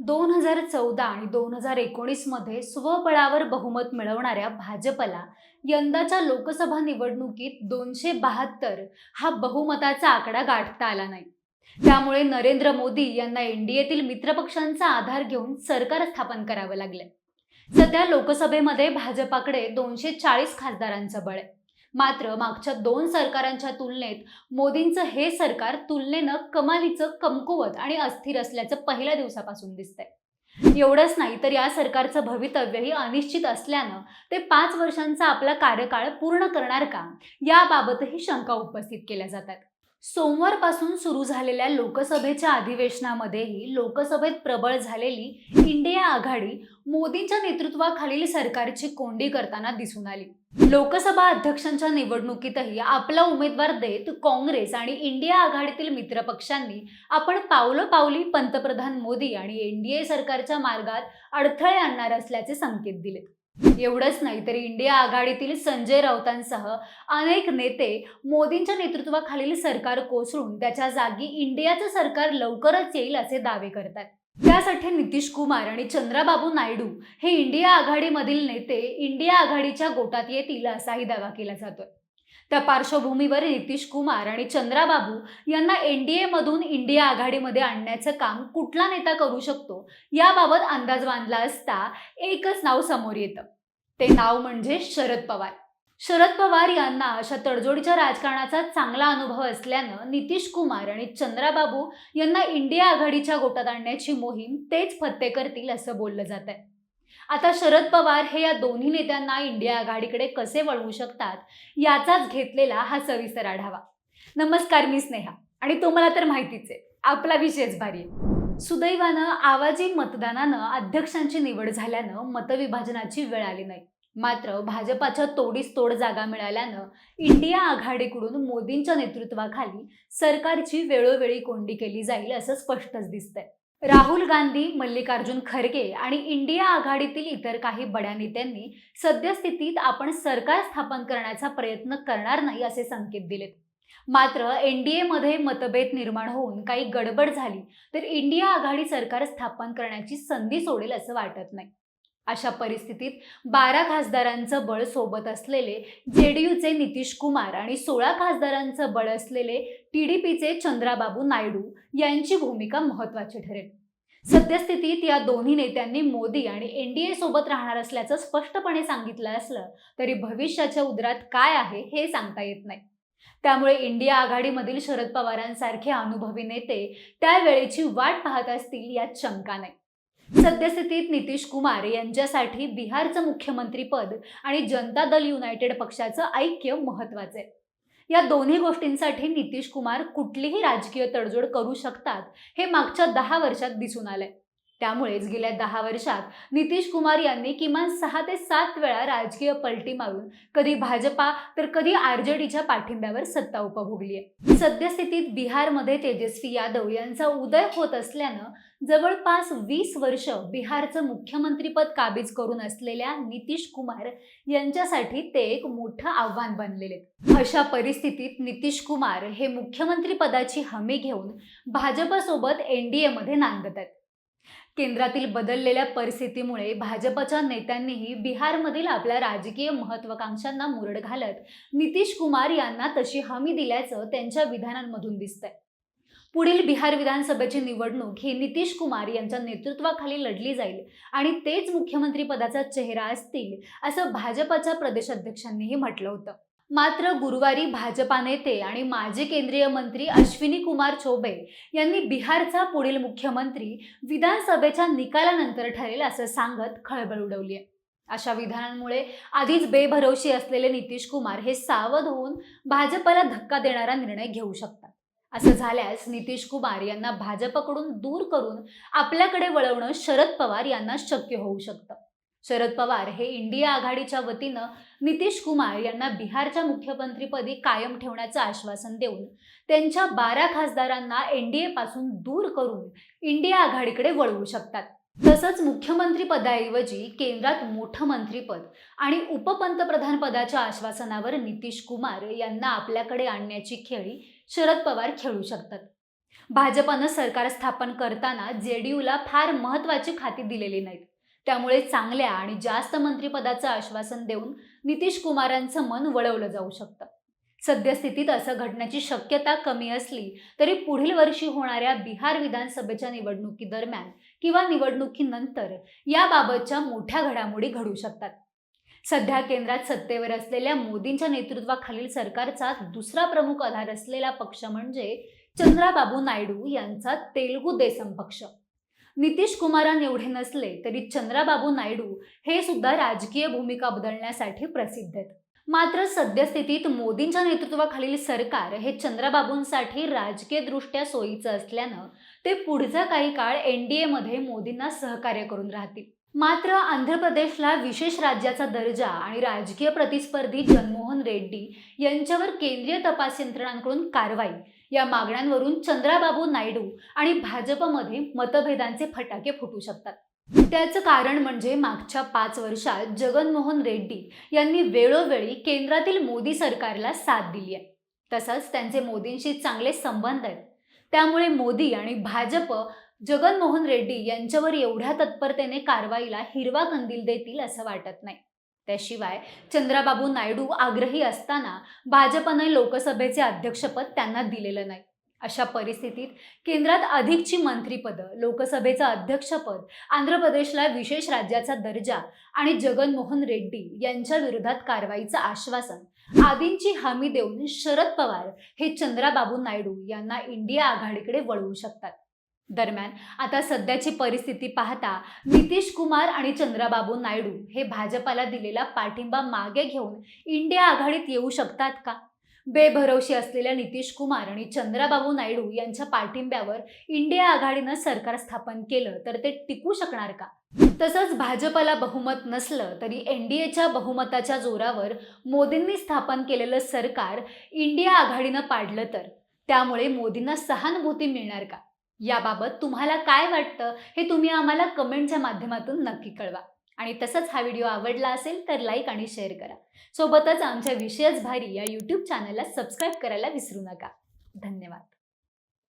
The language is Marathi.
दोन हजार चौदा आणि दोन हजार एकोणीसमध्ये स्वबळावर बहुमत मिळवणाऱ्या भाजपला यंदाच्या लोकसभा निवडणुकीत दोनशे बहात्तर हा बहुमताचा आकडा गाठता आला नाही. त्यामुळे नरेंद्र मोदी यांना एनडीएतील मित्रपक्षांचा आधार घेऊन सरकार स्थापन करावं लागलं. सध्या लोकसभेमध्ये भाजपाकडे दोनशे चाळीस खासदारांचं बळ आहे. मात्र मागच्या दोन सरकारांच्या तुलनेत मोदींचं हे सरकार तुलनेनं कमालीचं कमकुवत आणि अस्थिर असल्याचं पहिल्या दिवसापासून दिसतंय. एवढंच नाही तर या सरकारचं भवितव्यही अनिश्चित असल्यानं ते पाच वर्षांचा आपला कार्यकाळ पूर्ण करणार का? याबाबतही शंका उपस्थित केल्या जातात. सोमवारपासून सुरू झालेल्या लोकसभेच्या अधिवेशनामध्येही लोकसभेत प्रबळ झालेली इंडिया आघाडी मोदींच्या नेतृत्वाखालील सरकारची कोंडी करताना दिसून आली. लोकसभा अध्यक्षांच्या निवडणुकीतही आपला उमेदवार देत काँग्रेस आणि इंडिया आघाडीतील मित्रपक्षांनी आपण पावलं पावली पंतप्रधान मोदी आणि एनडीए सरकारच्या मार्गात अडथळे आणणार असल्याचे संकेत दिले एवढंच नाही तर इंडिया आघाडीतील संजय राऊतांसह अनेक नेते मोदींच्या नेतृत्वाखालील सरकार कोसळून त्याच्या जागी इंडियाचं सरकार लवकरच येईल असे दावे करतात. त्यासाठी नितीश कुमार आणि चंद्राबाबू नायडू हे इंडिया आघाडीमधील नेते इंडिया आघाडीच्या गोटात येतील असाही दावा केला जातोय. त्या पार्श्वभूमीवर नितीश कुमार आणि चंद्राबाबू यांना एनडीए मधून इंडिया आघाडीमध्ये आणण्याचं काम कुठला नेता करू शकतो याबाबत अंदाज बांधला असता एकच नाव समोर येतं. ते नाव म्हणजे शरद पवार. शरद पवार यांना अशा तडजोडीच्या राजकारणाचा चांगला अनुभव असल्यानं नितीश कुमार आणि चंद्राबाबू यांना इंडिया आघाडीच्या गोटात आणण्याची मोहीम तेच फत्ते करतील असं बोललं जात आहे आता शरद पवार हे या दोन्ही नेत्यांना इंडिया आघाडीकडे कसे वळवू शकतात याचाच घेतलेला हा सविस्तर आढावा. नमस्कार मी स्नेहा. आणि तुम्हाला तर माहितीच आहे. आपला विषयच भारी आहे. सुदैवानं आवाजी मतदानानं अध्यक्षांची निवड झाल्यानं मतविभाजनाची वेळ आली नाही. मात्र भाजपाच्या तोडीस तोड जागा मिळाल्यानं इंडिया आघाडीकडून मोदींच्या नेतृत्वाखाली सरकारची वेळोवेळी कोंडी केली जाईल असं स्पष्टच दिसतंय. राहुल गांधी मल्लिकार्जुन खरगे आणि इंडिया आघाडीतील इतर काही बड्या नेत्यांनी सद्यस्थितीत आपण सरकार स्थापन करण्याचा प्रयत्न करणार नाही असे संकेत दिलेत. मात्र एनडीएमध्ये मतभेद निर्माण होऊन काही गडबड झाली तर इंडिया आघाडी सरकार स्थापन करण्याची संधी सोडेल असं वाटत नाही. अशा परिस्थितीत बारा खासदारांचं बळ सोबत असलेले जेडीयूचे नितीश कुमार आणि सोळा खासदारांचं बळ असलेले टी डी पीचे चंद्राबाबू नायडू यांची भूमिका महत्त्वाची ठरेल. सद्यस्थितीत या दोन्ही नेत्यांनी मोदी आणि एनडीए सोबत राहणार असल्याचं स्पष्टपणे सांगितलं असलं तरी भविष्याच्या उदरात काय आहे हे सांगता येत नाही. त्यामुळे इंडिया आघाडीमधील शरद पवारांसारखे अनुभवी नेते त्यावेळेची वाट पाहत असतील यात शंका नाही. सद्यस्थितीत नितीश कुमार यांच्यासाठी बिहारचं मुख्यमंत्रीपद आणि जनता दल युनायटेड पक्षाचं ऐक्य महत्वाचं. आहे या दोन्ही गोष्टींसाठी नितीश कुमार कुठलीही राजकीय तडजोड करू शकतात हे मागच्या दहा वर्षात दिसून आलंय. त्यामुळेच गेल्या दहा वर्षात नितीश कुमार यांनी किमान सहा ते सात वेळा राजकीय पलटी मारून कधी भाजपा तर कधी आर जे डीच्या पाठिंब्यावर सत्ता उपभोगली आहे. सद्यस्थितीत बिहारमध्ये तेजस्वी यादव यांचा उदय होत असल्यानं जवळपास वीस वर्ष बिहारचं मुख्यमंत्रीपद काबीज करून असलेल्या नितीश कुमार यांच्यासाठी ते एक मोठं आव्हान बनलेले अशा परिस्थितीत नितीश कुमार हे मुख्यमंत्री पदाची हमी घेऊन भाजपसोबत एनडीएमध्ये नांदत आहेत. केंद्रातील बदललेल्या परिस्थितीमुळे भाजपच्या नेत्यांनीही बिहारमधील आपल्या राजकीय महत्वाकांक्षांना मुरड घालत नितीश कुमार यांना तशी हमी दिल्याचं त्यांच्या विधानांमधून दिसतंय. पुढील बिहार विधानसभेची निवडणूक ही नितीश कुमार यांच्या नेतृत्वाखाली लढली जाईल आणि तेच मुख्यमंत्री पदाचा चेहरा असतील असं भाजपच्या प्रदेशाध्यक्षांनीही म्हटलं होतं. मात्र गुरुवारी भाजपा नेते आणि माजी केंद्रीय मंत्री अश्विनी कुमार चौबे यांनी बिहारचा पुढील मुख्यमंत्री विधानसभेच्या निकालानंतर ठरेल असं सांगत खळबळ उडवली आहे. अशा विधानांमुळे आधीच बेभरवशी असलेले नितीश कुमार हे सावध होऊन भाजपला धक्का देणारा निर्णय घेऊ शकतात. असं झाल्यास नितीश कुमार यांना भाजपकडून दूर करून आपल्याकडे वळवणं शरद पवार यांना शक्य होऊ शकतं. शरद पवार हे इंडिया आघाडीच्या वतीनं नितीश कुमार यांना बिहारच्या मुख्यमंत्रीपदी कायम ठेवण्याचं आश्वासन देऊन त्यांच्या बारा खासदारांना एनडीए पासून दूर करून इंडिया आघाडीकडे वळवू शकतात. तसंच मुख्यमंत्री पदाऐवजी केंद्रात मोठं मंत्रीपद आणि उपपंतप्रधान पदाच्या आश्वासनावर नितीश कुमार यांना आपल्याकडे आणण्याची खेळी शरद पवार खेळू शकतात. भाजपानं सरकार स्थापन करताना जे डी यूला फार महत्त्वाची खाती दिलेली नाहीत. त्यामुळे चांगल्या आणि जास्त मंत्रिपदाचं आश्वासन देऊन नितीश कुमारांचं मन वळवलं जाऊ शकतं. सद्यस्थितीत असं घडण्याची शक्यता कमी असली तरी पुढील वर्षी होणाऱ्या बिहार विधानसभेच्या निवडणुकीदरम्यान किंवा निवडणुकीनंतर याबाबतच्या मोठ्या घडामोडी घडू शकतात. सध्या केंद्रात सत्तेवर असलेल्या मोदींच्या नेतृत्वाखालील सरकारचा दुसरा प्रमुख आधार असलेला पक्ष म्हणजे चंद्राबाबू नायडू यांचा तेलुगू देसम पक्ष. नितीश कुमारां एवढे नसले तरी चंद्राबाबू नायडू हे सुद्धा राजकीय भूमिका बदलण्यासाठी प्रसिद्ध आहेत. मात्र सद्यस्थितीत मोदींच्या नेतृत्वाखालील सरकार हे चंद्राबाबूंसाठी राजकीयदृष्ट्या सोयीचं असल्यानं ते पुढचा काही काळ एन डी एमध्ये मोदींना सहकार्य करून राहतील. मात्र आंध्र प्रदेशला विशेष राज्याचा दर्जा आणि राजकीय प्रतिस्पर्धी जनमोहन रेड्डी यांच्यावर केंद्रीय तपास यंत्रणांकडून कारवाई या मागण्यांवरून चंद्राबाबू नायडू आणि भाजपमध्ये मतभेदांचे फटाके फुटू शकतात. त्याचं कारण म्हणजे मागच्या पाच वर्षात जगनमोहन रेड्डी यांनी वेळोवेळी केंद्रातील मोदी सरकारला साथ दिली आहे. तसंच त्यांचे मोदींशी चांगले संबंध आहेत. त्यामुळे मोदी आणि भाजप जगनमोहन रेड्डी यांच्यावर एवढ्या तत्परतेने कारवाईला हिरवा कंदील देतील असं वाटत नाही. त्याशिवाय चंद्राबाबू नायडू आग्रही असताना भाजपने लोकसभेचे अध्यक्षपद त्यांना दिलेलं नाही. अशा परिस्थितीत केंद्रात अधिकची मंत्रीपदं लोकसभेचं अध्यक्षपद आंध्र प्रदेशला विशेष राज्याचा दर्जा आणि जगनमोहन रेड्डी यांच्या विरोधात कारवाईचं आश्वासन आदींची हमी देऊन शरद पवार हे चंद्राबाबू नायडू यांना इंडिया आघाडीकडे वळवू शकतात. दरम्यान. आता सध्याची परिस्थिती पाहता नितीश कुमार आणि चंद्राबाबू नायडू हे भाजपाला दिलेला पाठिंबा मागे घेऊन इंडिया आघाडीत येऊ शकतात का? बेभरवशी असलेल्या नितीश कुमार आणि चंद्राबाबू नायडू यांच्या पाठिंब्यावर इंडिया आघाडीनं सरकार स्थापन केलं तर ते टिकू शकणार का? तसंच भाजपला बहुमत नसलं तरी एन डी एच्या बहुमताच्या जोरावर मोदींनी स्थापन केलेलं सरकार इंडिया आघाडीनं पाडलं तर? त्यामुळे मोदींना सहानुभूती मिळणार का? याबाबत तुम्हाला काय वाटतं हे तुम्ही आम्हाला कमेंटच्या माध्यमातून नक्की कळवा. आणि तसंच हा व्हिडिओ आवडला असेल तर लाईक आणि शेअर करा. सोबतच आमच्या विषयच भारी या यूट्यूब चॅनलला सबस्क्राईब करायला विसरू नका. धन्यवाद.